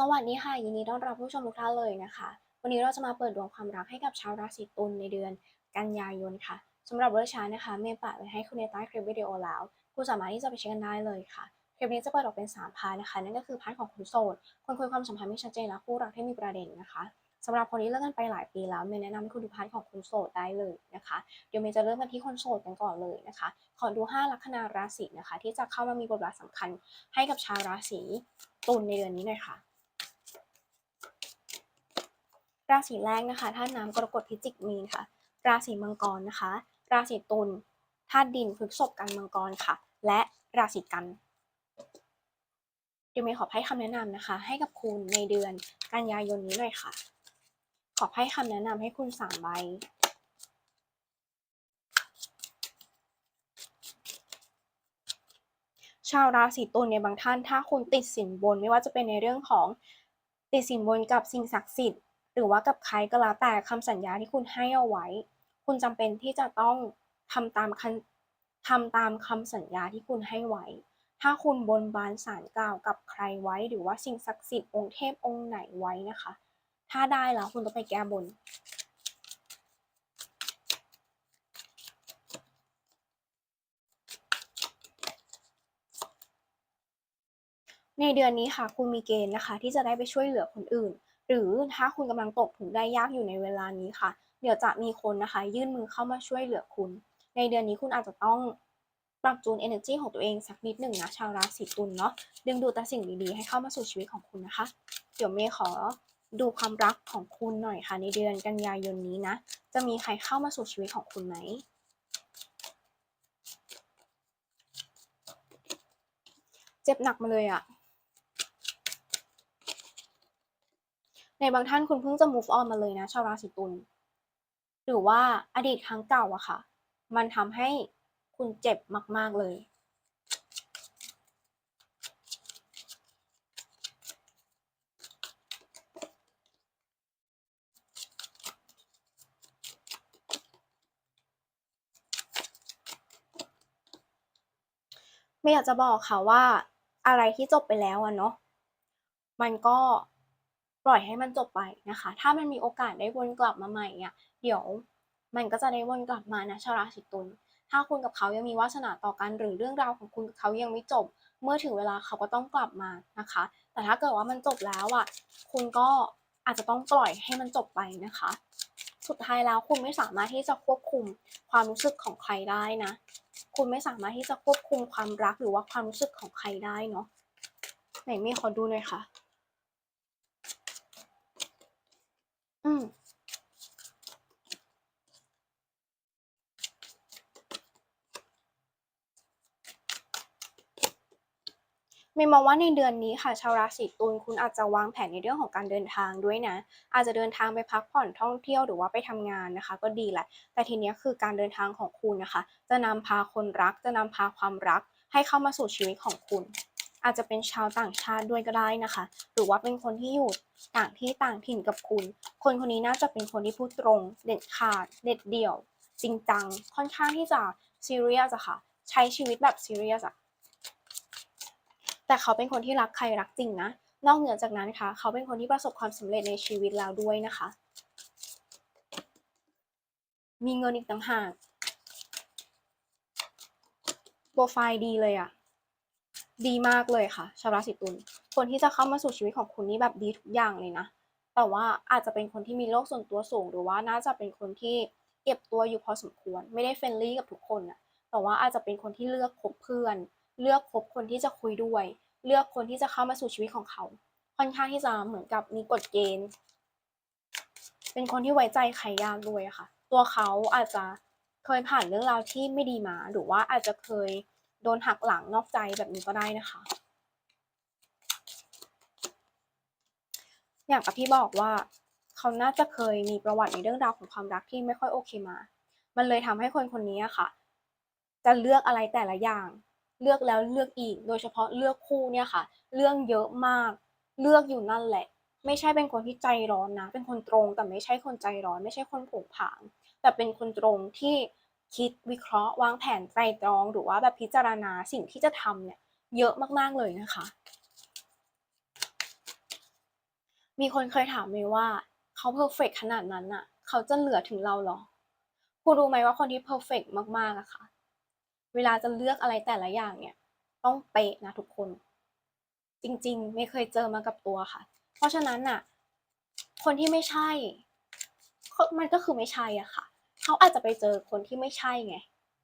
สวัสดีค่ะ ยินดีต้อนรับผู้ชมทุกท่านเลยนะคะ วันนี้เราจะมาเปิดดวงความรักให้กับชาวราศีตุลในเดือนกันยายนค่ะสำหรับเรื่องช้านะคะเมย์ปะไว้ให้คุณในใต้คลิปวิดีโอแล้ว คุณสามารถที่จะไปเช็คกันได้เลยค่ะ คลิปนี้จะเปิดออกเป็น3พาร์ทนะคะ นั่นก็คือพาร์ทของคุณโสดคนคุยความสัมพันธ์ไม่ชัดเจนและคู่รักที่มีประเด็นนะคะสำหรับคนที่เลิกกันไปหลายปีแล้วเมย์แนะนำให้คุณดูพาร์ทของคุณโสดได้เลยนะคะ เดี๋ยวเมย์จะเริ่มกันที่คนโสดกันก่อนเลยนะคะ ขอดู 5 ลัคนาราศีนะคะ ที่จะเข้ามามีบทบาทสำคัญให้กับชาวราศีตุลในเดือนนี้หน่อยค่ะ ราศีแรกนะคะธาตุน้ำกรกฎพิจิกมีนค่ะ ราศีมังกรนะคะ ราศีตุลธาตุดินพฤษภกันมังกรค่ะ และราศีกันเดี๋ยวเมย์ขอให้คำแนะนำนะคะ ให้กับคุณในเดือนกันยายนนี้หน่อยค่ะ ขอให้คำแนะนำให้คุณสามใบชาวราศีตุลในยบางท่านถ้าคุณติดสินบนไม่ว่าจะเป็นในเรื่องของติดสินบนกับสิ่งศักดิ์สิทธิ์ หรือว่ากับใครก็แล้วแต่คำสัญญาที่คุณให้เอาไว้ คุณจำเป็นที่จะต้องทำตามคันทำตามคำสัญญาที่คุณให้ไว้ ถ้าคุณบนบานสารกล่าวกับใครไว้ หรือว่าสิ่งศักดิ์สิทธิ์องค์เทพองค์ไหนไว้นะคะ ถ้าได้แล้วคุณต้องไปแก้บนในเดือนนี้ค่ะคุณมีเกณฑ์นะคะ ที่จะได้ไปช่วยเหลือคนอื่น หรือถ้าคุณกำลังตกถุงได้ยากอยู่ในเวลานี้ค่ะ เดี๋ยวจะมีคนนะคะ ยื่นมือเข้ามาช่วยเหลือคุณ ในเดือนนี้คุณอาจจะต้องปรับจูน energy ของตัวเองสักนิดหนึ่งนะชาวราศีตุลเนาะดึงดูดแต่สิ่งดีๆให้เข้ามาสู่ชีวิตของคุณนะคะ เดี๋ยวเมย์ขอดูความรักของคุณหน่อยค่ะ ในเดือนกันยายนนี้นะ จะมีใครเข้ามาสู่ชีวิตของคุณไหมเจ็บหนักมาเลยอะ ในบางท่านคุณเพิ่งจะ move on มาเลยนะชาวราศีตุลหรือว่าอดีตครั้งเก่าอะค่ะ มันทำให้คุณเจ็บมาก ๆ เลยไม่อยากจะบอกค่ะว่าอะไรที่จบไปแล้วอะเนาะมันก็ ปล่อยให้มันจบไปนะคะ ถ้ามันมีโอกาสได้วนกลับมาใหม่เนี่ยเดี๋ยวมันก็จะได้วนกลับมานะชราศีตุลถ้าคุณกับเขายังมีวาสนาต่อกันหรือเรื่องราวของคุณกับเขายังไม่จบ เมื่อถึงเวลาเขาก็ต้องกลับมานะคะ แต่ถ้าเกิดว่ามันจบแล้วอะคุณก็อาจจะต้องปล่อยให้มันจบไปนะคะ สุดท้ายแล้วคุณไม่สามารถที่จะควบคุมความรู้สึกของใครได้นะ คุณไม่สามารถที่จะควบคุมความรักหรือว่าความรู้สึกของใครได้เนาะไหนมย์ขอดูหน่อยค่ะ อืมเมย์มองว่าในเดือนนี้ค่ะชาวราศีตุลคุณอาจจะวางแผนในเรื่องของการเดินทางด้วยนะ อาจจะเดินทางไปพักผ่อนท่องเที่ยวหรือว่าไปทำงานนะคะ ก็ดีแหละ แต่ทีนี้คือการเดินทางของคุณนะคะ จะนำพาคนรัก จะนำพาความรัก ให้เข้ามาสู่ชีวิตของคุณ อาจจะเป็นชาวต่างชาติด้วยก็ได้นะคะ หรือว่าเป็นคนที่อยู่ต่างที่ต่างถิ่นกับคุณ คนคนนี้น่าจะเป็นคนที่พูดตรง เด็ดขาด เด็ดเดี่ยว จริงจัง ค่อนข้างที่จะซีเรียสอะค่ะ ใช้ชีวิตแบบซีเรียสอะแต่เขาเป็นคนที่รักใครรักจริงนะ นอกเหนือจากนั้นค่ะ เขาเป็นคนที่ประสบความสำเร็จในชีวิตแล้วด้วยนะคะ มีเงินอีกต่างหากโปรไฟล์ดีเลยอะ ดีมากเลยค่ะชาวราศีตุลคนที่จะเข้ามาสู่ชีวิตของคุณนี่แบบดีทุกอย่างเลยนะ แต่ว่าอาจจะเป็นคนที่มีโลกส่วนตัวสูง หรือว่าน่าจะเป็นคนที่เก็บตัวอยู่พอสมควร ไม่ได้เฟรนลี่กับทุกคนอะแต่ว่าอาจจะเป็นคนที่เลือกคบเพื่อน เลือกคบคนที่จะคุยด้วย เลือกคนที่จะเข้ามาสู่ชีวิตของเขา ค่อนข้างที่จะเหมือนกับมีกฎเกณฑ์ เป็นคนที่ไว้ใจใครยากด้วยค่ะ ตัวเขาอาจจะเคยผ่านเรื่องราวที่ไม่ดีมา หรือว่าอาจจะเคย โดนหักหลังนอกใจแบบนี้ก็ได้นะคะ อย่างกับที่บอกว่า เขาน่าจะเคยมีประวัติในเรื่องราวของความรักที่ไม่ค่อยโอเคมา มันเลยทำให้คนคนนี้ค่ะ จะเลือกอะไรแต่ละอย่าง เลือกแล้วเลือกอีก โดยเฉพาะเลือกคู่เนี่ยค่ะ เรื่องเยอะมาก เลือกอยู่นั่นแหละ ไม่ใช่เป็นคนที่ใจร้อนนะ เป็นคนตรงแต่ไม่ใช่คนใจร้อน ไม่ใช่คนผงผาง แต่เป็นคนตรงที่ คิดวิเคราะห์วางแผนไตรตรอง หรือว่าแบบพิจารณาสิ่งที่จะทำเนี่ยเยอะมากๆเลยนะคะ มีคนเคยถามเมย์ว่าเขาเพอร์เฟกต์ขนาดนั้นน่ะเขาจะเหลือถึงเราเหรอคุณรู้ไหมว่าคนที่เพอร์เฟกต์มากๆอะค่ะ เวลาจะเลือกอะไรแต่ละอย่างเนี่ย ต้องเป๊ะนะทุกคน จริงๆ ไม่เคยเจอมากับตัวค่ะ เพราะฉะนั้นน่ะคนที่ไม่ใช่ มันก็คือไม่ใช่อะค่ะ เขาอาจจะไปเจอคนที่ไม่ใช่ไง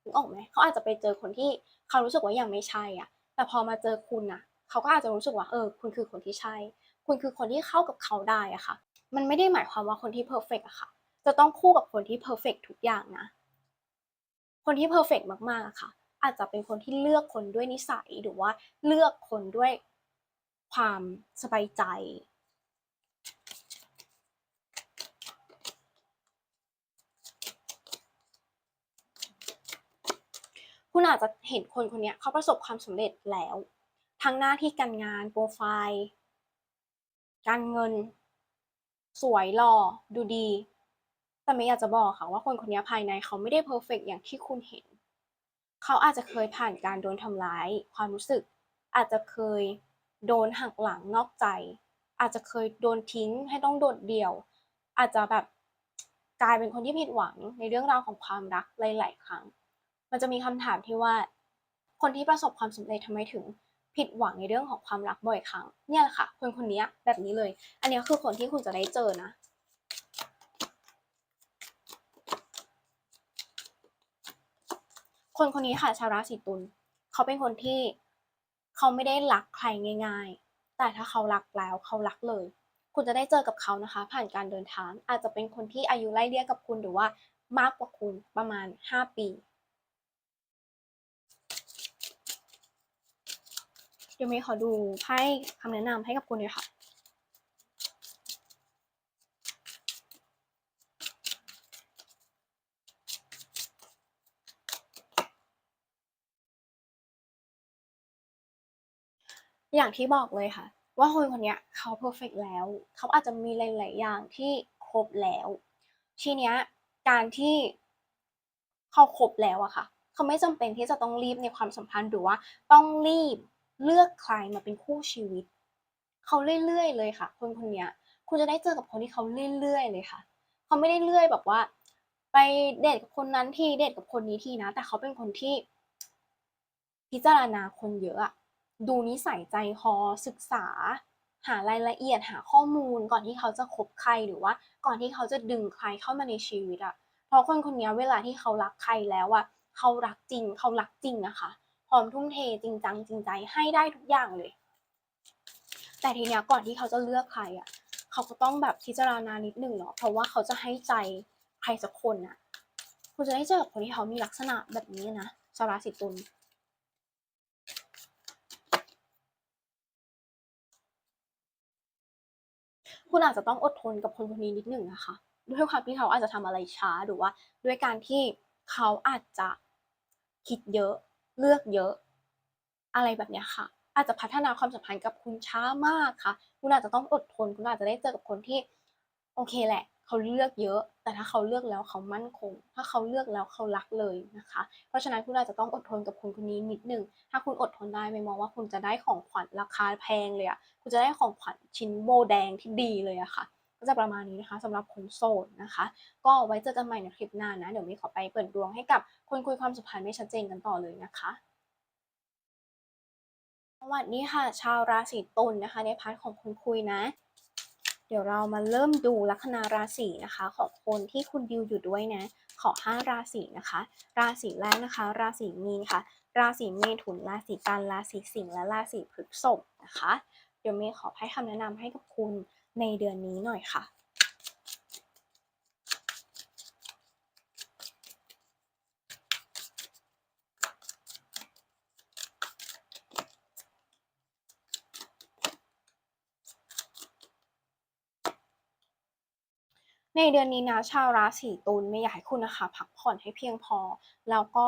นึกออกไหมเขาอาจจะไปเจอคนที่เขารู้สึกว่ายังไม่ใช่อะแต่พอมาเจอคุณน่ะเขาก็อาจจะรู้สึกว่าเออ คุณคือคนที่ใช่ คุณคือคนที่เข้ากับเขาได้อะค่ะ มันไม่ได้หมายความว่าคนที่เพอร์เฟกอะค่ะ จะต้องคู่กับคนที่เพอร์เฟกทุกอย่างนะ คนที่เพอร์เฟกมากๆอะค่ะ อาจจะเป็นคนที่เลือกคนด้วยนิสัยหรือว่าเลือกคนด้วยความสบายใจ คุณอาจจะเห็นคนคนนี้เขาประสบความสำเร็จแล้ว ทั้งหน้าที่การงานโปรไฟล์ การเงิน สวยหล่อดูดี แต่ไม่อยากจะบอกค่ะว่าคนคนนี้ภายในเขาไม่ได้เพอร์เฟกต์อย่างที่คุณเห็น เขาอาจจะเคยผ่านการโดนทำร้าย ความรู้สึก อาจจะเคยโดนหักหลังนอกใจ อาจจะเคยโดนทิ้งให้ต้องโดดเดี่ยว อาจจะแบบกลายเป็นคนที่ผิดหวังในเรื่องราวของความรักหลาย ๆ ครั้ง มันจะมีคำถามที่ว่า คนที่ประสบความสำเร็จทำไมถึงผิดหวังในเรื่องของความรักบ่อยครั้ง เนี่ยแหละค่ะ คนคนนี้แบบนี้เลย อันนี้คือคนที่คุณจะได้เจอนะ คนคนนี้ค่ะชาวราศีตุลเขาเป็นคนที่เขาไม่ได้รักใครง่าย ๆ แต่ถ้าเขารักแล้วเขารักเลย คุณจะได้เจอกับเขานะคะ ผ่านการเดินทางอาจจะเป็นคนที่อายุไล่เลี่ยกับคุณหรือว่ามากกว่าคุณประมาณ 5 ปี ดี๋ยวเมย์ขอดูไพ่คำแนะนำให้กับคุณเลยค่ะอย่างที่บอกเลยค่ะ ว่าคนคนนี้เขาเพอร์เฟกแล้ว เขาอาจจะมีหลาย ๆ อย่างที่ครบแล้ว ทีเนี้ยการที่เขาครบแล้วอะค่ะ เขาไม่จำเป็นที่จะต้องรีบในความสัมพันธ์หรือว่าต้องรีบ เลือกใครมาเป็นคู่ชีวิต เขาเรื่อยๆเลยค่ะ คนคนเนี้ยคุณจะได้เจอกับคนที่เขาเรื่อยๆเลยค่ะ เขาไม่ได้เรื่อยแบบว่า ไปเดทกับคนนั้นทีเดทกับคนนี้ทีนะ แต่เขาเป็นคนที่ พิจารณาคนเยอะอะดูนิสัยใจคอศึกษา หารายละเอียดหาข้อมูลก่อนที่เขาจะคบใครหรือว่า ก่อนที่เขาจะดึงใครเข้ามาในชีวิตอะเพราะคนคนนี้เวลาที่เขารักใครแล้วอะเขารักจริง เขารักจริงนะคะ พร้อมทุ่มเทจริงจังจริงใจให้ได้ทุกอย่างเลย แต่ทีเนี้ยก่อนที่เขาจะเลือกใครอะเขาก็ต้องแบบพิจารณานิดหนึ่งเนาะเพราะว่าเขาจะให้ใจใครสักคนอะคุณจะได้เจอกับคนที่เขามีลักษณะแบบนี้นะชาวราศีตุลคุณอาจจะต้องอดทนกับคนคนนี้นิดหนึ่งนะคะ ด้วยความที่เขาอาจจะทำอะไรช้าหรือว่า ด้วยการที่เขาอาจจะคิดเยอะ เลือกเยอะ อะไรแบบนี้ค่ะ อาจจะพัฒนาความสัมพันธ์กับคุณช้ามากค่ะ คุณอาจจะต้องอดทน คุณอาจจะได้เจอกับคนที่ โอเคแหละ เขาเลือกเยอะ แต่ถ้าเขาเลือกแล้วเขามั่นคง ถ้าเขาเลือกแล้วเขารักเลยนะคะ เพราะฉะนั้นคุณอาจจะต้องอดทนกับคนคนนี้นิดนึง ถ้าคุณอดทนได้ไม่มองว่าคุณจะได้ของขวัญราคาแพงเลยอะคุณจะได้ของขวัญชิ้นโบแดงที่ดีเลยอะค่ะ ก็จะประมาณนี้นะคะสำหรับคนโสดนะคะ ก็ไว้เจอกันใหม่ในคลิปหน้านะ เดี๋ยวมีขอไปเปิดดวงให้กับคนคุยความสัมพันธ์ไม่ชัดเจนกันต่อเลยนะคะสวัสดีค่ะ ชาวราศีตุลนะคะ ในพาร์ทของคนคุยนะ เดี๋ยวเรามาเริ่มดูลัคนาราศีนะคะ ของคนที่คุณดิวอยู่ด้วยนะ ขอ 5 ราศีนะคะ ราศีแรกนะคะ ราศีมีนค่ะ ราศีเมถุน ราศีกัน ราศีสิงห์และราศีพฤษภนะคะ เดี๋ยวเมย์ขอให้คำแนะนำให้กับคุณ ในเดือนนี้หน่อยค่ะ ในเดือนนี้นะชาวราศีตุลไม่อยากให้คุณนะคะพักผ่อนให้เพียงพอ แล้วก็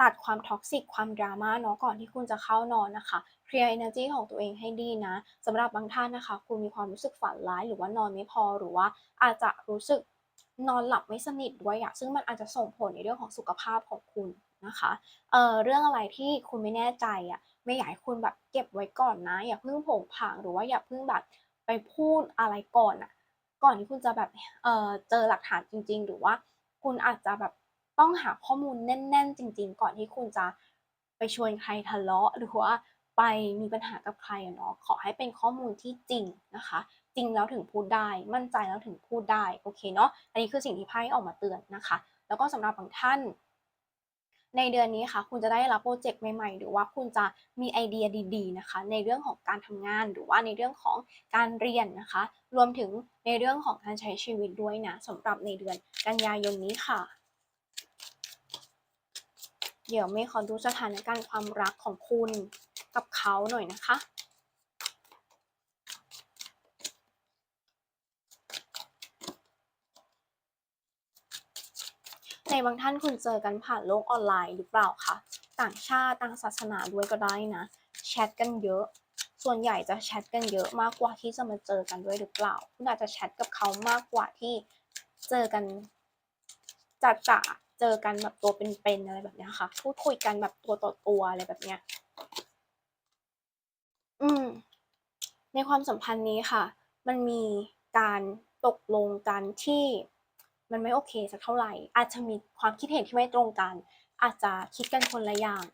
ตัดความท็อกซิกความดราม่าเนาะก่อนที่คุณจะเข้านอนนะคะ เคลียร์ energy ของตัวเองให้ดีนะสำหรับบางท่านนะคะ คุณมีความรู้สึกฝันร้าย หรือว่านอนไม่พอหรือว่าอาจจะรู้สึกนอนหลับไม่สนิทด้วยอะซึ่งมันอาจจะส่งผลในเรื่องของสุขภาพของคุณนะคะเอ่อเรื่องอะไรที่คุณไม่แน่ใจอะไม่อยากให้คุณแบบเก็บไว้ก่อนนะ อย่าเพิ่งผงผางหรือว่าอย่าเพิ่งแบบไปพูดอะไรก่อนอะก่อนที่คุณจะแบบเอ่อเจอหลักฐานจริง ๆ หรือว่าคุณอาจจะแบบต้องหาข้อมูลแน่น ๆ จริง ๆ ก่อนที่คุณจะไปชวนใครทะเลาะหรือว่า ไปมีปัญหากับใครเนาะขอให้เป็นข้อมูลที่จริงนะคะ จริงแล้วถึงพูดได้มั่นใจแล้วถึงพูดได้โอเคเนาะอันนี้คือสิ่งที่ไพ่ออกมาเตือนนะคะ แล้วก็สำหรับบางท่าน ในเดือนนี้ค่ะ คุณจะได้รับโปรเจกต์ใหม่ๆ หรือว่าคุณจะมีไอเดียดีๆนะคะ ในเรื่องของการทำงานหรือว่าในเรื่องของการเรียนนะคะ รวมถึงในเรื่องของการใช้ชีวิตด้วยนะสำหรับในเดือนกันยายนนี้ค่ะเดี๋ยวเมย์ขอดูสถานการณ์ความรักของคุณ กับเขาหน่อยนะคะ ในบางท่านคุณเจอกันผ่านโลกออนไลน์หรือเปล่าคะต่างชาติต่างศาสนาด้วยก็ได้นะแชทกันเยอะ ส่วนใหญ่จะแชทกันเยอะมากกว่าที่จะมาเจอกันด้วยหรือเปล่า คุณอาจจะแชทกับเขามากกว่าที่เจอกันจะจะเจอกันแบบตัวเป็นๆอะไรแบบนี้ค่ะ พูดคุยกันแบบตัวต่อตัวอะไรแบบเนี้ย อืม ในความสัมพันธ์นี้ค่ะ มันมีการตกลงกันที่มันไม่โอเคสักเท่าไหร่ อาจจะมีความคิดเห็นที่ไม่ตรงกัน อาจจะคิดกันคนละอย่าง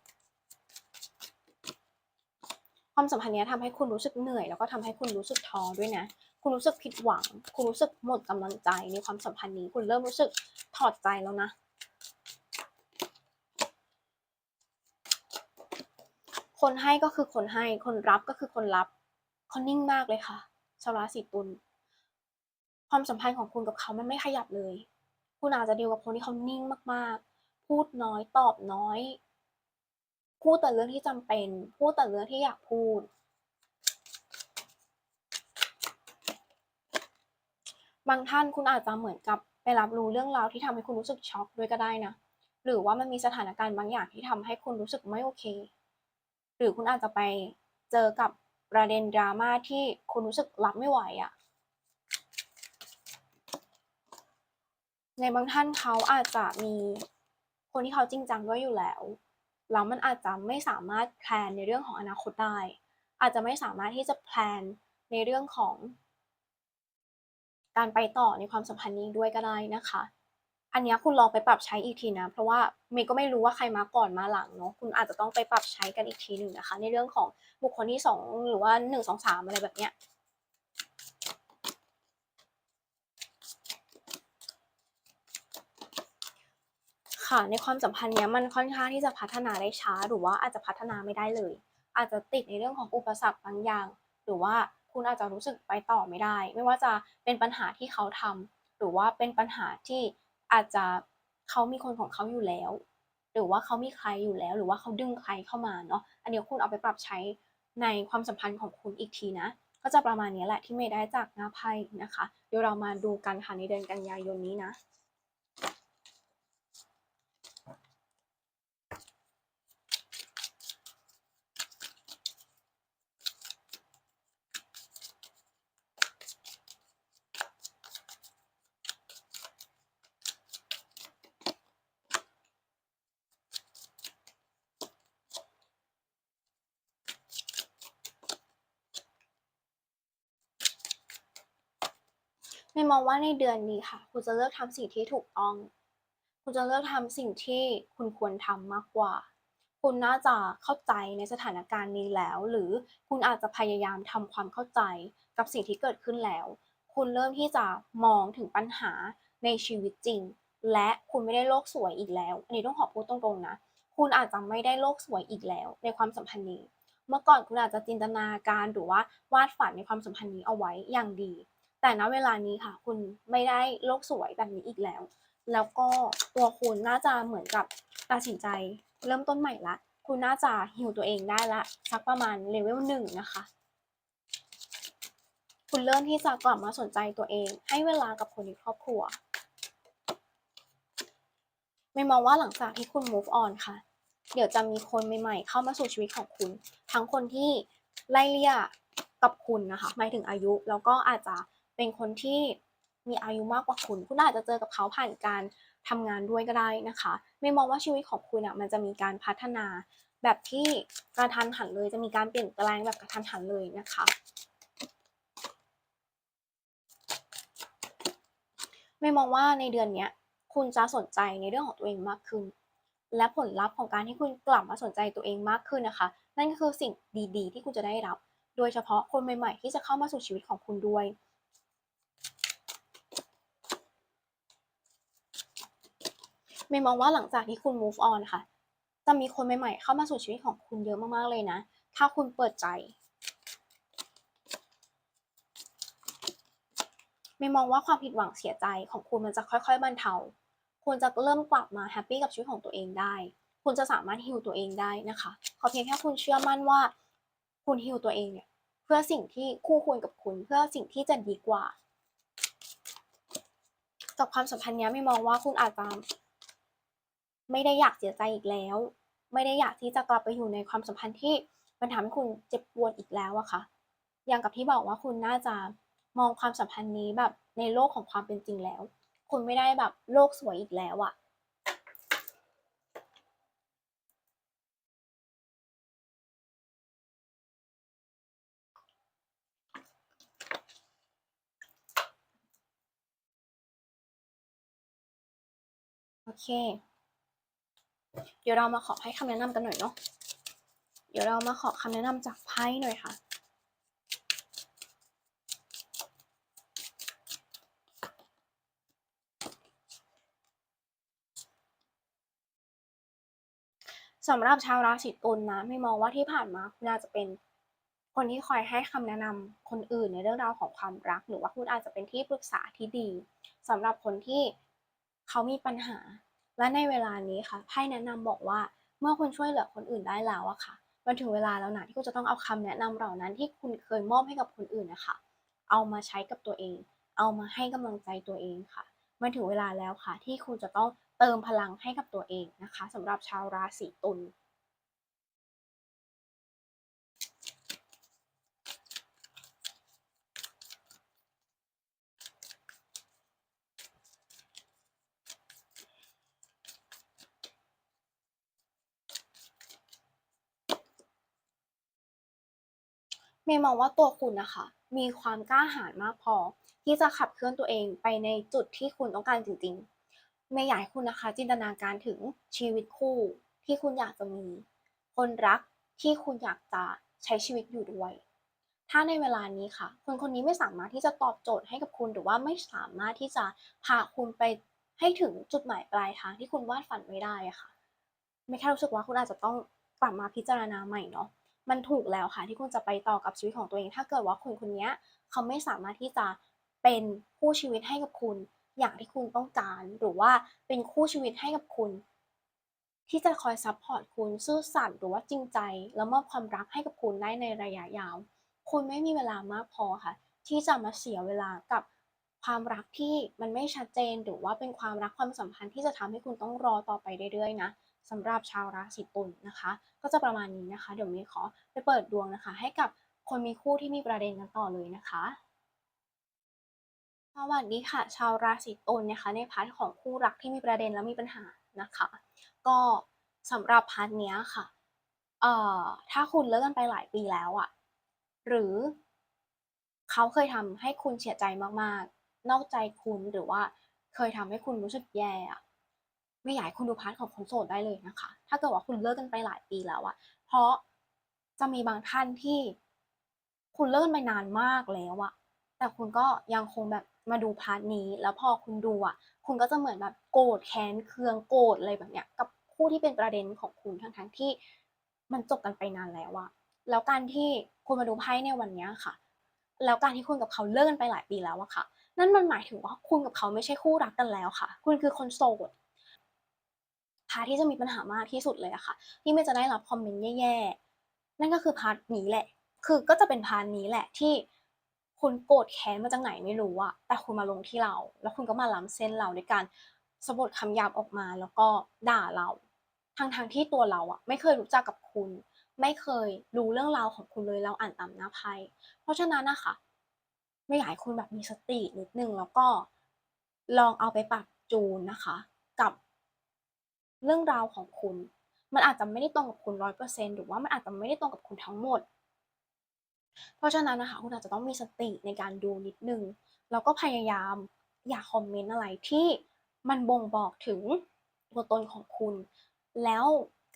ความสัมพันธ์นี้ทำให้คุณรู้สึกเหนื่อย แล้วก็ทำให้คุณรู้สึกท้อด้วยนะ คุณรู้สึกผิดหวัง คุณรู้สึกหมดกำลังใจในความสัมพันธ์นี้ คุณเริ่มรู้สึกถอดใจแล้วนะ คนให้ก็คือคนให้ คนรับก็คือคนรับเขานิ่งมากเลยค่ะชาวราศีตุลความสัมพันธ์ของคุณกับเขามันไม่ขยับเลย คุณอาจจะดีลกับคนที่เขานิ่งมากๆ พูดน้อยตอบน้อย พูดแต่เรื่องที่จำเป็น พูดแต่เรื่องที่อยากพูด บางท่านคุณอาจจะเหมือนกับไปรับรู้เรื่องราวที่ทำให้คุณรู้สึกช็อกด้วยก็ได้นะ หรือว่ามันมีสถานการณ์บางอย่างที่ทำให้คุณรู้สึกไม่โอเค หรือคุณอาจจะไปเจอกับประเด็นดราม่าที่คุณรู้สึกรับไม่ไหวอะ่ะ ในบางท่านเขาอาจจะมีคนที่เขาจริงจังด้วยอยู่แล้ว แล้วมันอาจจะไม่สามารถแพลนในเรื่องของอนาคตได้ อาจจะไม่สามารถที่จะแพลนในเรื่องของ การไปต่อในความสัมพันธ์นี้ด้วยก็ได้นะคะ อันนี้คุณลองไปปรับใช้อีกทีนะ เพราะว่าเมย์ก็ไม่รู้ว่าใครมาก่อนมาหลังเนาะคุณอาจจะต้องไปปรับใช้กันอีกทีหนึ่งนะคะ ในเรื่องของบุคคลที่สองหรือว่าหนึ่งสองสามอะไรแบบเนี้ยค่ะในความสัมพันธ์เนี้ยมันค่อนข้างที่จะพัฒนาได้ช้า หรือว่าอาจจะพัฒนาไม่ได้เลย อาจจะติดในเรื่องของอุปสรรคบางอย่าง หรือว่าคุณอาจจะรู้สึกไปต่อไม่ได้ ไม่ว่าจะเป็นปัญหาที่เขาทำหรือว่าเป็นปัญหาที่ อาจจะเขามีคนของเขาอยู่แล้ว หรือว่าเขามีใครอยู่แล้ว หรือว่าเขาดึงใครเข้ามาเนาะอันนี้คุณเอาไปปรับใช้ในความสัมพันธ์ของคุณอีกทีนะ ก็จะประมาณนี้แหละที่เมย์ได้จากหน้าไพ่นะคะ เดี๋ยวเรามาดูกันค่ะในเดือนกันยายนนี้นะ ไม่มองว่าในเดือนนี้ค่ะ คุณจะเลือกทำสิ่งที่ถูกต้อง คุณจะเลือกทำสิ่งที่คุณควรทำมากกว่า คุณน่าจะเข้าใจในสถานการณ์นี้แล้ว หรือคุณอาจจะพยายามทำความเข้าใจกับสิ่งที่เกิดขึ้นแล้ว คุณเริ่มที่จะมองถึงปัญหาในชีวิตจริง และคุณไม่ได้โลกสวยอีกแล้วอันนี้ต้องขอพูดตรงๆนะ คุณอาจจะไม่ได้โลกสวยอีกแล้ว ในความสัมพันธ์นี้ เมื่อก่อนคุณอาจจะจินตนาการหรือว่าวาดฝันในความสัมพันธ์นี้เอาไว้อย่างดี แต่ณเวลานี้ค่ะ คุณไม่ได้โลกสวยแบบนี้อีกแล้ว แล้วก็ตัวคุณน่าจะเหมือนกับตัดสินใจเริ่มต้นใหม่ละ คุณน่าจะฮิวตัวเองได้ละ สักประมาณเลเวลหนึ่งนะคะ คุณเริ่มที่จะกลับมาสนใจตัวเอง ให้เวลากับคนในครอบครัวไม่มองว่าหลังจากที่คุณ move on ค่ะ เดี๋ยวจะมีคนใหม่ๆ เข้ามาสู่ชีวิตของคุณ ทั้งคนที่ไล่เลี่ยกับคุณนะคะหมายถึงอายุ แล้วก็อาจจะ เป็นคนที่มีอายุมากกว่าคุณ คุณอาจจะเจอกับเขาผ่านการทำงานด้วยก็ได้นะคะ ไม่มองว่าชีวิตของคุณอะมันจะมีการพัฒนาแบบที่กระทันหันเลยจะมีการเปลี่ยนแปลงแบบกระทันหันเลยนะคะ ไม่มองว่าในเดือนนี้คุณจะสนใจในเรื่องของตัวเองมากขึ้น และผลลัพธ์ของการที่คุณกลับมาสนใจตัวเองมากขึ้นนะคะ นั่นก็คือสิ่งดีๆ ที่คุณจะได้รับ โดยเฉพาะคนใหม่ๆ ที่จะเข้ามาสู่ชีวิตของคุณด้วย ไม่มองว่าหลังจากที่คุณ move on ค่ะ จะมีคนใหม่ๆ เข้ามาสู่ชีวิตของคุณเยอะมากๆเลยนะ ถ้าคุณเปิดใจไม่มองว่าความผิดหวังเสียใจของคุณมันจะค่อย ๆ บรรเทา คุณจะเริ่มกลับมาแฮปปี้กับชีวิตของตัวเองได้ คุณจะสามารถฮิวตัวเองได้นะคะ ขอเพียงแค่คุณเชื่อมั่นว่า คุณฮิวตัวเองเนี่ย เพื่อสิ่งที่คู่ควรกับคุณ เพื่อสิ่งที่จะดีกว่า กับความสัมพันธ์นี้ไม่มองว่าคุณอาจจะ ไม่ได้อยากเสียใจอีกแล้ว ไม่ได้อยากที่จะกลับไปอยู่ในความสัมพันธ์ที่มันทำให้คุณเจ็บปวดอีกแล้วอะค่ะ อย่างกับที่บอกว่าคุณน่าจะมองความสัมพันธ์นี้แบบในโลกของความเป็นจริงแล้ว คุณไม่ได้แบบโลกสวยอีกแล้วอะโอเค เดี๋ยวเรามาขอให้คำแนะนำกันหน่อยเนาะ เดี๋ยวเรามาขอคำแนะนำจากไพ่หน่อยค่ะ สำหรับชาวราศีตุลนะไม่มองว่าที่ผ่านมาคุณอาจจะเป็นคนที่คอยให้คำแนะนำคนอื่นในเรื่องราวของความรัก หรือว่าคุณอาจจะเป็นที่ปรึกษาที่ดีสำหรับคนที่เขามีปัญหา และในเวลานี้ค่ะไพ่แนะนำบอกว่าเมื่อคุณช่วยเหลือคนอื่นได้แล้วอะค่ะมันถึงเวลาแล้วนะที่คุณจะต้องเอาคำแนะนำเหล่านั้นที่คุณเคยมอบให้กับคนอื่นนะคะเอามาใช้กับตัวเอง เอามาให้กำลังใจตัวเองค่ะมันถึงเวลาแล้วค่ะ ที่คุณจะต้องเติมพลังให้กับตัวเองนะคะสำหรับชาวราศีตุล เมย์มองว่าตัวคุณนะคะ มีความกล้าหาญมากพอ ที่จะขับเคลื่อนตัวเองไปในจุดที่คุณต้องการจริงๆ เมย์อยากให้คุณนะคะ จินตนาการถึงชีวิตคู่ ที่คุณอยากจะมี คนรักที่คุณอยากจะใช้ชีวิตอยู่ด้วย ถ้าในเวลานี้ค่ะ คนคนนี้ไม่สามารถที่จะตอบโจทย์ให้กับคุณหรือว่าไม่สามารถที่จะพาคุณไปให้ถึงจุดหมายปลายทางที่คุณวาดฝันไว้ได้ค่ะ ไม่แค่รู้สึกว่าคุณอาจจะต้องกลับมาพิจารณาใหม่เนาะ มันถูกแล้วค่ะที่คุณจะไปต่อกับชีวิตของตัวเอง ถ้าเกิดว่าคนคนนี้เขาไม่สามารถที่จะเป็นคู่ชีวิตให้กับคุณ อย่างที่คุณต้องการ หรือว่าเป็นคู่ชีวิตให้กับคุณ ที่จะคอยซัพพอร์ตคุณซื่อสัตย์หรือว่าจริงใจ แล้วมอบความรักให้กับคุณได้ในระยะยาว คุณไม่มีเวลามากพอค่ะ ที่จะมาเสียเวลากับความรักที่มันไม่ชัดเจนหรือว่าเป็นความรักความสัมพันธ์ที่จะทำให้คุณต้องรอต่อไปเรื่อยๆนะ สำหรับชาวราศีตุลนะคะ ก็จะประมาณนี้นะคะ เดี๋ยวมีขอไปเปิดดวงนะคะ ให้กับคนมีคู่ที่มีประเด็นกันต่อเลยนะคะสวัสดีค่ะ ชาวราศีตุลนะคะ ในพาร์ทของคู่รักที่มีประเด็นและมีปัญหานะคะ ก็สำหรับพาร์ทเนี้ยค่ะเอ่อถ้าคุณเลิกกันไปหลายปีแล้วอะหรือเขาเคยทำให้คุณเสียใจมากๆ นอกใจคุณหรือว่าเคยทำให้คุณรู้สึกแย่อะ ไม่อยากให้คุณดูพาร์ทของคนโสดได้เลยนะคะ ถ้าเกิดว่าคุณเลิกกันไปหลายปีแล้วอะเพราะจะมีบางท่านที่ คุณเลิกกันไปนานมากแล้วอะแต่คุณก็ยังคงแบบมาดูพาร์ทนี้ แล้วพอคุณดูอะคุณก็จะเหมือนแบบโกรธแค้นเคืองโกรธอะไรแบบเนี้ย กับคู่ที่เป็นประเด็นของคุณทั้งทั้งที่มันจบกันไปนานแล้วอะแล้วการที่คุณมาดูไพ่ในวันนี้ค่ะ แล้วการที่คุณกับเขาเลิกกันไปหลายปีแล้วอะค่ะ นั่นมันหมายถึงว่าคุณกับเขาไม่ใช่คู่รักกันแล้วค่ะ คุณคือคนโสด พาร์ทที่จะมีปัญหามากที่สุดเลยอะค่ะ ที่ไม่จะได้รับคอมเมนต์แย่ๆ นั่นก็คือพาร์ทนี้แหละ คือก็จะเป็นพาร์ทนี้แหละที่คุณโกรธแค้นมาจากไหนไม่รู้อะแต่คุณมาลงที่เรา แล้วคุณก็มาล้ำเส้นเราด้วยการสะบดคำหยาบออกมาแล้วก็ด่าเราทั้งทางๆที่ตัวเราอะไม่เคยรู้จักกับคุณ ไม่เคยรู้เรื่องราวของคุณเลยเราอ่านตามหน้าไพ่เพราะฉะนั้นนะคะไม่อยากให้คุณแบบมีสตินิดนึงแล้วก็ลองเอาไปปรับจูนนะคะ เรื่องราวของคุณ มันอาจจะไม่ได้ตรงกับคุณร้อยเปอร์เซ็นหรือว่ามันอาจจะไม่ได้ตรงกับคุณทั้งหมด เพราะฉะนั้นนะคะคุณอาจจะต้องมีสติในการดูนิดนึง แล้วก็พยายามอย่าคอมเมนต์อะไรที่มันบ่งบอกถึงตัวตนของคุณ แล้ว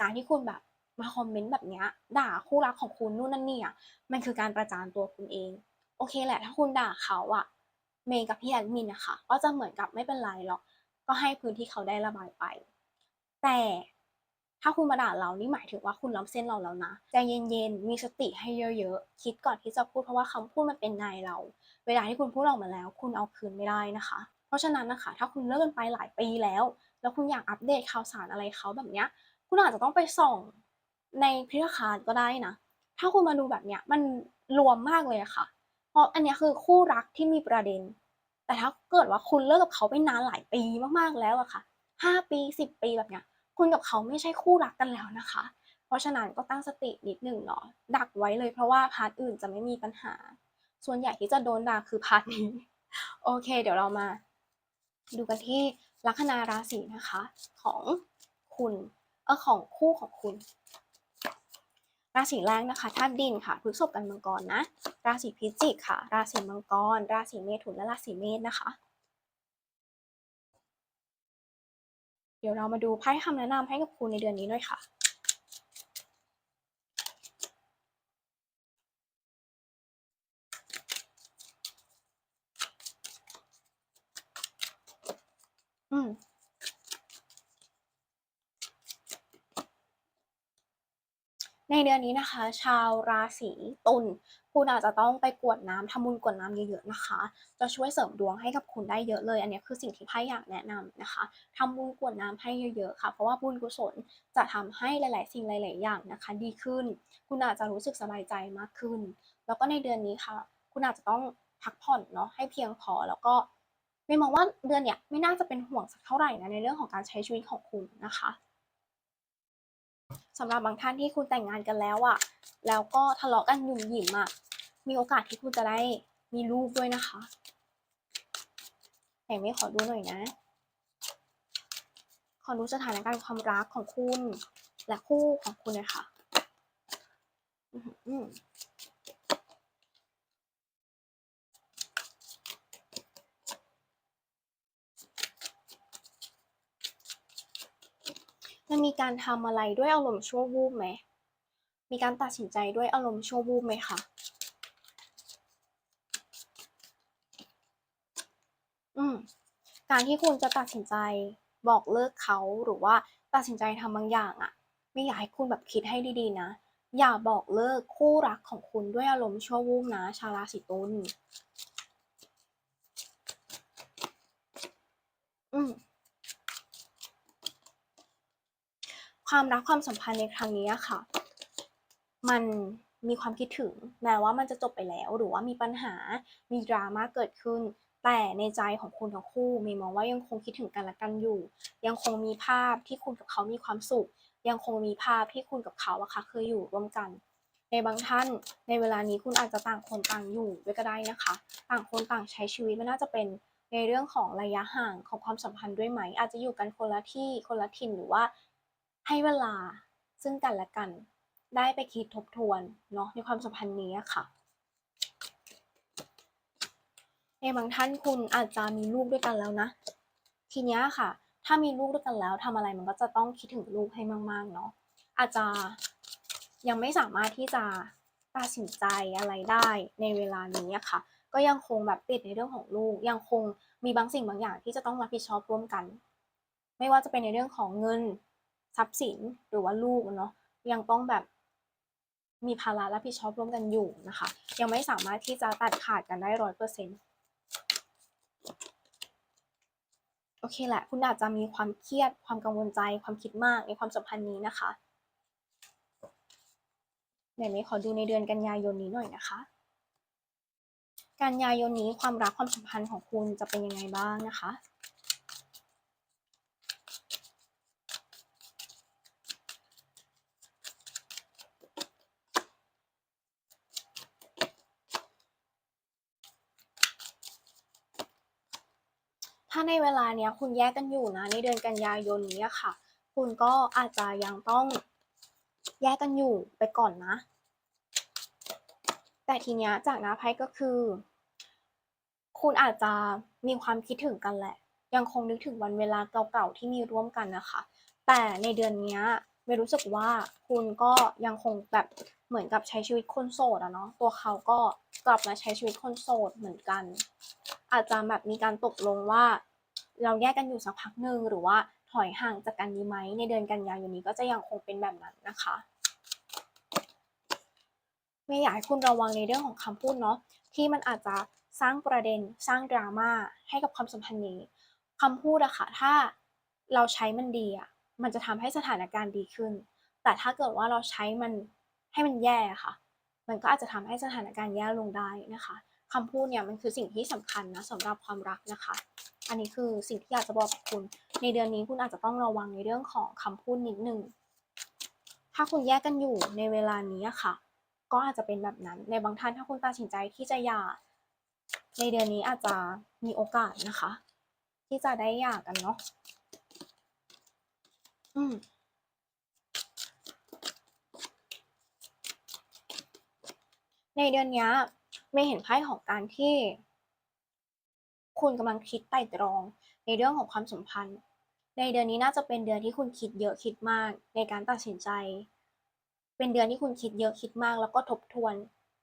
การที่คุณแบบมาคอมเมนต์แบบเนี้ยด่าคู่รักของคุณนู่นนั่นนี่อะมันคือการประจานตัวคุณเอง โอเคแหละ ถ้าคุณด่าเขาอะเมย์กับพี่แอดมินนะคะก็จะเหมือนกับไม่เป็นไรหรอกก็ให้พื้นที่เขาได้ระบายไป แต่ถ้าคุณมาด่าเรานี่หมายถึงว่าคุณล้ำเส้นเราแล้วนะใจเย็นๆ มีสติให้เยอะๆ คิดก่อนที่จะพูดเพราะว่าคำพูดมันเป็นนายเรา เวลาที่คุณพูดออกมาแล้ว คุณเอาคืนไม่ได้นะคะ เพราะฉะนั้นนะคะ ถ้าคุณเลิกกันไปหลายปีแล้ว แล้วคุณอยากอัปเดตข่าวสารอะไรเขาแบบเนี้ย คุณอาจจะต้องไปส่องในพิพิธภัณฑ์ก็ได้นะ ถ้าคุณมาดูแบบเนี้ยมันรวมมากเลยอะค่ะ เพราะอันนี้คือคู่รักที่มีประเด็น แต่ถ้าเกิดว่าคุณเลิกกับเขาไปนานหลายปีมากๆแล้วอะค่ะห้าปีสิบปีแบบเนี้ย คุณกับเขาไม่ใช่คู่รักกันแล้วนะคะ เพราะฉะนั้นก็ตั้งสตินิดหนึ่งเนาะดักไว้เลยเพราะว่าพาร์ทอื่นจะไม่มีปัญหา ส่วนใหญ่ที่จะโดนด่าคือพาร์ทนี้ โอเค เดี๋ยวเรามา ดูกันที่ลัคนาราศีนะคะ ของคุณเออของคู่ของคุณ ราศีแรกนะคะธาตุดินค่ะพฤษภกันมังกรนะ ราศีพิจิกค่ะ ราศีมังกร ราศีเมถุนและราศีเมษนะคะ เดี๋ยวเรามาดูไพ่คำแนะนำให้กับคุณในเดือนนี้หน่อยค่ะ เดือนนี้นะคะ ชาวราศีตุลคุณอาจจะต้องไปกวดน้ำทำบุญกวดน้ำเยอะๆนะคะ จะช่วยเสริมดวงให้กับคุณได้เยอะเลย อันนี้คือสิ่งที่ไพ่อยากแนะนำนะคะทำบุญกวดน้ำให้เยอะๆค่ะ เพราะว่าบุญกุศลจะทำให้หลาย ๆ สิ่งหลาย ๆ อย่างนะคะ ดีขึ้น คุณอาจจะรู้สึกสบายใจมากขึ้น แล้วก็ในเดือนนี้ค่ะ คุณอาจจะต้องพักผ่อนเนาะให้เพียงพอแล้วก็ไม่มองว่าเดือนเนี้ยไม่น่าจะเป็นห่วงสักเท่าไหร่นะในเรื่องของการใช้ชีวิตของคุณนะคะ สำหรับบางท่านที่คุณแต่งงานกันแล้วอะแล้วก็ทะเลาะกันหยุ่มหยิมอะมีโอกาสที่คุณจะได้มีลูกด้วยนะคะแต่ไม่ขอดูหน่อยนะ ขอดูสถานการณ์ความรักของคุณ และคู่ของคุณนะคะอื้อหือ มันมีการทำอะไรด้วยอารมณ์ชั่ววูบไหม มีการตัดสินใจด้วยอารมณ์ชั่ววูบไหมคะ อืม การที่คุณจะตัดสินใจบอกเลิกเขาหรือว่าตัดสินใจทำบางอย่างอะไม่อยากให้คุณแบบคิดให้ดีๆ นะ อย่าบอกเลิกคู่รักของคุณด้วยอารมณ์ชั่ววูบนะ ชาวราศีตุลอืม ความรักความสัมพันธ์ในครั้งนี้ค่ะ มันมีความคิดถึงแม้ว่ามันจะจบไปแล้ว หรือว่ามีปัญหามีดราม่าเกิดขึ้น แต่ในใจของคุณทั้งคู่มย์มองว่ายังคงคิดถึงกันและกันอยู่ ยังคงมีภาพที่คุณกับเขามีความสุข ยังคงมีภาพที่คุณกับเขาอะค่ะเคยอยู่ร่วมกัน ในบางท่านในเวลานี้คุณอาจจะต่างคนต่างอยู่ด้วยก็ได้นะคะ ต่างคนต่างใช้ชีวิตมันน่าจะเป็นในเรื่องของระยะห่างของความสัมพันธ์ด้วยไหม อาจจะอยู่กันคนละที่คนละถิ่นหรือว่า ให้เวลาซึ่งกันและกัน ได้ไปคิดทบทวนเนาะในความสัมพันธ์นี้ค่ะในบางท่านคุณอาจจะมีลูกด้วยกันแล้วนะ ทีเนี้ยค่ะ ถ้ามีลูกด้วยกันแล้วทำอะไรมันก็จะต้องคิดถึงลูกให้มาก ๆ เนาะอาจจะยังไม่สามารถที่จะตัดสินใจอะไรได้ในเวลานี้ค่ะ ก็ยังคงแบบติดในเรื่องของลูก ยังคงมีบางสิ่งบางอย่างที่จะต้องรับผิดชอบร่วมกัน ไม่ว่าจะเป็นในเรื่องของเงิน ทรัพย์สินหรือว่าลูกเนาะยังต้องแบบมีภาระรับผิดชอบร่วมกันอยู่นะคะ ยังไม่สามารถที่จะตัดขาดกันได้ร้อยเปอร์เซ็นต์โอเคแหละ คุณอาจจะมีความเครียดความกังวลใจความคิดมากในความสัมพันธ์นี้นะคะเดี๋ยวนี้ขอดูในเดือนกันยายนนี้หน่อยนะคะ กันยายนนี้ความรักความสัมพันธ์ของคุณจะเป็นยังไงบ้างนะคะ ถ้าในเวลาเนี้ยคุณแยกกันอยู่นะในเดือนกันยายนนี้ค่ะ คุณก็อาจจะยังต้องแยกกันอยู่ไปก่อนนะ แต่ทีเนี้ยจากน้าไพ่ก็คือ คุณอาจจะมีความคิดถึงกันแหละ ยังคงนึกถึงวันเวลาเก่าๆที่มีร่วมกันนะคะ แต่ในเดือนเนี้ยเมย์รู้สึกว่าคุณก็ยังคงแบบ เหมือนกับใช้ชีวิตคนโสดอะเนาะตัวเขาก็กลับมาใช้ชีวิตคนโสดเหมือนกัน อาจจะแบบมีการตกลงว่า เราแยกกันอยู่สักพักหนึ่งหรือว่าถอยห่างจากกันดีไหมในเดือนกันยายนนี้ก็จะยังคงเป็นแบบนั้นนะคะเมย์อยากให้คุณระวังในเรื่องของคำพูดเนาะที่มันอาจจะสร้างประเด็นสร้าง drama ให้กับความสัมพันธ์นี้คำพูดอะค่ะถ้าเราใช้มันดีอะมันจะทำให้สถานการณ์ดีขึ้น แต่ถ้าเกิดว่าเราใช้มัน ให้มันแย่ค่ะ มันก็อาจจะทำให้สถานการณ์แย่ลงได้นะคะคำพูดเนี่ยมันคือสิ่งที่สำคัญนะสำหรับความรักนะคะ อันนี้คือสิ่งที่อยากจะบอกกับคุณ ในเดือนนี้คุณอาจจะต้องระวังในเรื่องของคำพูดนิดหนึ่งถ้าคุณแยกกันอยู่ในเวลานี้ค่ะ ก็อาจจะเป็นแบบนั้นในบางท่านถ้าคุณตัดสินใจที่จะหย่าในเดือนนี้อาจจะมีโอกาสนะคะ ที่จะได้หย่ากันเนาะอืม ในเดือนนี้ยเมย์เห็นไพ่ของการที่ คุณกำลังคิดไตร่ตรอง ในเรื่องของความสัมพันธ์ ในเดือนนี้น่าจะเป็นเดือนที่คุณคิดเยอะคิดมาก ในการตัดสินใจ เป็นเดือนที่คุณคิดเยอะคิดมาก แล้วก็ทบทวน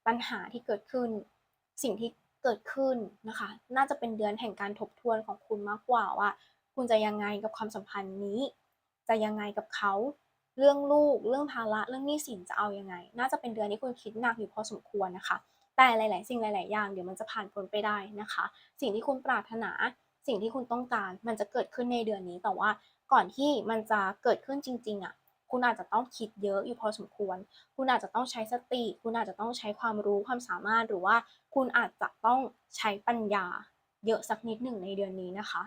ปัญหาที่เกิดขึ้น สิ่งที่เกิดขึ้นนะคะ น่าจะเป็นเดือนแห่งการทบทวนของคุณมากกว่าว่า คุณจะยังไงกับความสัมพันธ์นี้ จะยังไงกับเขา เรื่องลูก เรื่องภาระ เรื่องหนี้สินจะเอายังไง น่าจะเป็นเดือนที่คุณคิดหนักอยู่พอสมควรนะคะ แต่หลาย ๆ สิ่งหลาย ๆ อย่างเดี๋ยวมันจะผ่านพ้นไปได้นะคะ สิ่งที่คุณปรารถนา สิ่งที่คุณต้องการ มันจะเกิดขึ้นในเดือนนี้ แต่ว่าก่อนที่มันจะเกิดขึ้นจริง ๆอะ คุณอาจจะต้องคิดเยอะอยู่พอสมควร คุณอาจจะต้องใช้สติ คุณอาจจะต้องใช้ความรู้ความสามารถ หรือว่าคุณอาจจะต้องใช้ปัญญาเยอะสักนิดหนึ่งในเดือนนี้นะคะ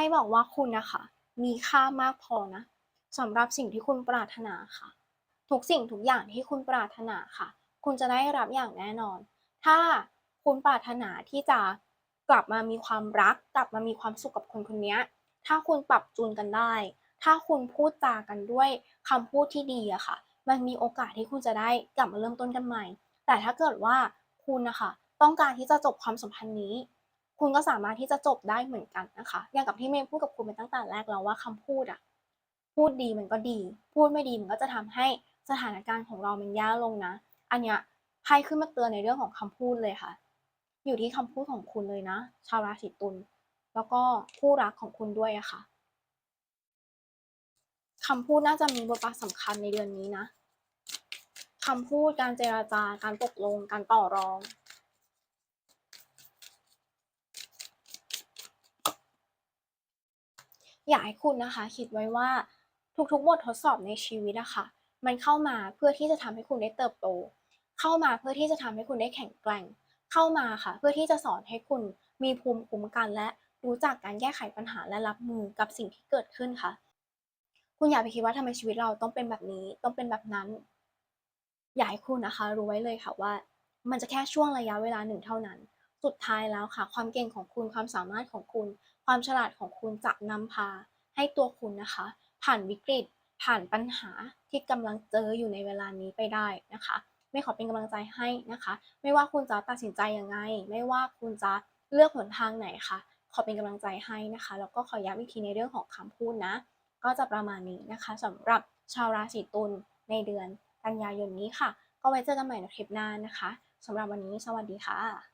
ไพ่บอกว่าคุณนะคะ มีค่ามากพอนะสำหรับสิ่งที่คุณปรารถนาค่ะ ทุกสิ่งทุกอย่างที่คุณปรารถนาค่ะ คุณจะได้รับอย่างแน่นอน ถ้าคุณปรารถนาที่จะกลับมามีความรัก กลับมามีความสุขกับคนคนนี้ถ้าคุณปรับจูนกันได้ ถ้าคุณพูดจากันด้วยคำพูดที่ดีอะค่ะ มันมีโอกาสที่คุณจะได้กลับมาเริ่มต้นกันใหม่ แต่ถ้าเกิดว่าคุณนะคะต้องการที่จะจบความสัมพันธ์นี้ คุณก็สามารถที่จะจบได้เหมือนกันนะคะ อย่างกับที่เมย์พูดกับคุณไปตั้งแต่แรกแล้วว่าคำพูดอะพูดดีมันก็ดี พูดไม่ดีมันก็จะทำให้สถานการณ์ของเรามันแย่ลงนะ อันเนี้ยไพ่ขึ้นมาเตือนในเรื่องของคำพูดเลยค่ะ อยู่ที่คำพูดของคุณเลยนะ ชาวราศีตุล แล้วก็คู่รักของคุณด้วยอะค่ะคำพูดน่าจะมีบทบาทสำคัญในเดือนนี้นะคำพูดการเจรจาการตกลง การต่อรอง อยากให้คุณนะคะคิดไว้ว่าทุกๆบททดสอบในชีวิตอะค่ะ มันเข้ามาเพื่อที่จะทำให้คุณได้เติบโต เข้ามาเพื่อที่จะทำให้คุณได้แข็งแกร่ง เข้ามาค่ะ เพื่อที่จะสอนให้คุณมีภูมิคุ้มกัน และรู้จักการแก้ไขปัญหาและรับมือกับสิ่งที่เกิดขึ้นค่ะ คุณอย่าไปคิดว่าทำไมชีวิตเราต้องเป็นแบบนี้ ต้องเป็นแบบนั้น อยากให้คุณนะคะ รู้ไว้เลยค่ะว่า มันจะแค่ช่วงระยะเวลาหนึ่งเท่านั้น สุดท้ายแล้วค่ะ ความเก่งของคุณความสามารถของคุณ ความฉลาดของคุณจะนำพาให้ตัวคุณนะคะ ผ่านวิกฤต ผ่านปัญหาที่กำลังเจออยู่ในเวลานี้ไปได้นะคะเมย์ขอเป็นกำลังใจให้นะคะ ไม่ว่าคุณจะตัดสินใจยังไง ไม่ว่าคุณจะเลือกหนทางไหนค่ะ ขอเป็นกำลังใจให้นะคะแล้วก็ขอย้ำอีกทีในเรื่องของคำพูดนะ ก็จะประมาณนี้นะคะสำหรับชาวราศีตุลในเดือนกันยายนนี้ค่ะ ก็ไว้เจอกันใหม่ในคลิปหน้านะคะสำหรับวันนี้สวัสดีค่ะ